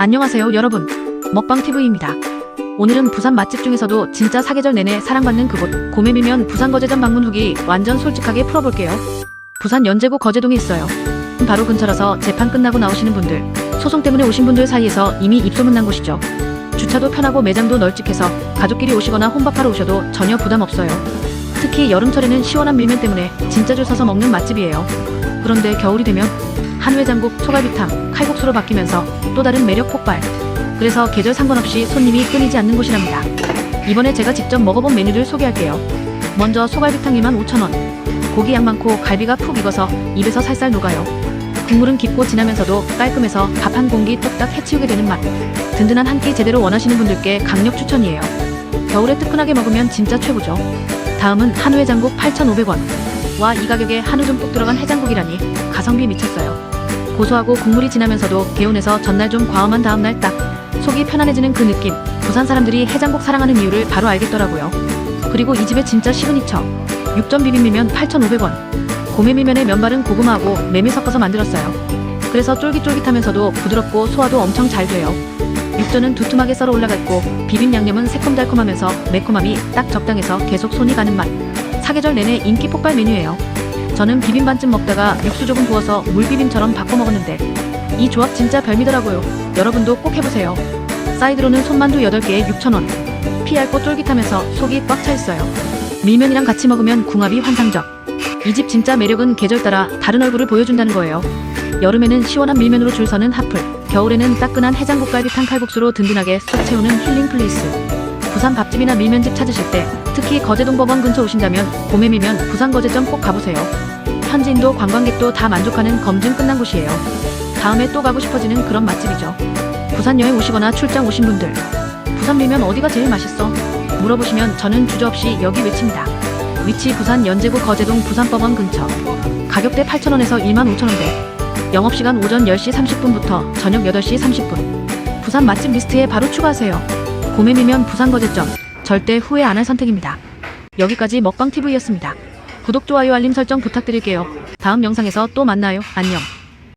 안녕하세요 여러분. 먹방TV입니다. 오늘은 부산 맛집 중에서도 진짜 사계절 내내 사랑받는 그곳 고메미면 부산 거제점 방문 후기 완전 솔직하게 풀어볼게요. 부산 연제구 거제동에 있어요. 바로 근처라서 재판 끝나고 나오시는 분들 소송 때문에 오신 분들 사이에서 이미 입소문 난 곳이죠. 주차도 편하고 매장도 널찍해서 가족끼리 오시거나 혼밥하러 오셔도 전혀 부담 없어요. 특히 여름철에는 시원한 밀면 때문에 진짜 줄 서서 먹는 맛집이에요. 그런데 겨울이 되면 한회장국, 소갈비탕, 칼국수로 바뀌면서 또 다른 매력 폭발. 그래서 계절 상관없이 손님이 끊이지 않는 곳이랍니다. 이번에 제가 직접 먹어본 메뉴를 소개할게요. 먼저 소갈비탕 25,000원. 고기 양 많고 갈비가 푹 익어서 입에서 살살 녹아요. 국물은 깊고 진하면서도 깔끔해서 밥 한 공기 뚝딱 해치우게 되는 맛. 든든한 한 끼 제대로 원하시는 분들께 강력 추천이에요. 겨울에 뜨끈하게 먹으면 진짜 최고죠. 다음은 한우해장국 8,500원. 와 이 가격에 한우 듬뿍 들어간 해장국이라니 가성비 미쳤어요. 고소하고 국물이 진하면서도 개운해서 전날 좀 과음한 다음날 딱 속이 편안해지는 그 느낌. 부산 사람들이 해장국 사랑하는 이유를 바로 알겠더라고요. 그리고 이 집의 진짜 시그니처. 육전 비빔미면 8,500원. 고메미면에 면발은 고구마하고 메밀 섞어서 만들었어요. 그래서 쫄깃쫄깃하면서도 부드럽고 소화도 엄청 잘 돼요. 육전은 두툼하게 썰어 올라가 있고 비빔 양념은 새콤달콤하면서 매콤함이 딱 적당해서 계속 손이 가는 맛. 사계절 내내 인기 폭발 메뉴예요. 저는 비빔 반쯤 먹다가 육수 조금 부어서 물비빔처럼 바꿔 먹었는데 이 조합 진짜 별미더라고요. 여러분도 꼭 해보세요. 사이드로는 손만두 8개에 6,000원. 피 얇고 쫄깃하면서 속이 꽉 차 있어요. 밀면이랑 같이 먹으면 궁합이 환상적. 이 집 진짜 매력은 계절 따라 다른 얼굴을 보여준다는 거예요. 여름에는 시원한 밀면으로 줄 서는 핫플, 겨울에는 따끈한 해장국갈비탕 칼국수로 든든하게 쏙 채우는 힐링 플레이스. 부산 밥집이나 밀면집 찾으실 때 특히 거제동법원 근처 오신다면 봄에 밀면 부산 거제점 꼭 가보세요. 현지인도 관광객도 다 만족하는 검증 끝난 곳이에요. 다음에 또 가고 싶어지는 그런 맛집이죠. 부산 여행 오시거나 출장 오신 분들 부산 밀면 어디가 제일 맛있어? 물어보시면 저는 주저없이 여기 외칩니다. 위치 부산 연제구 거제동 부산법원 근처 가격대 8,000원에서 15,000원대 영업시간 오전 10시 30분부터 저녁 8시 30분 부산 맛집 리스트에 바로 추가하세요. 고메미면 부산 거제점 절대 후회 안 할 선택입니다. 여기까지 먹방TV였습니다. 구독, 좋아요, 알림 설정 부탁드릴게요. 다음 영상에서 또 만나요. 안녕.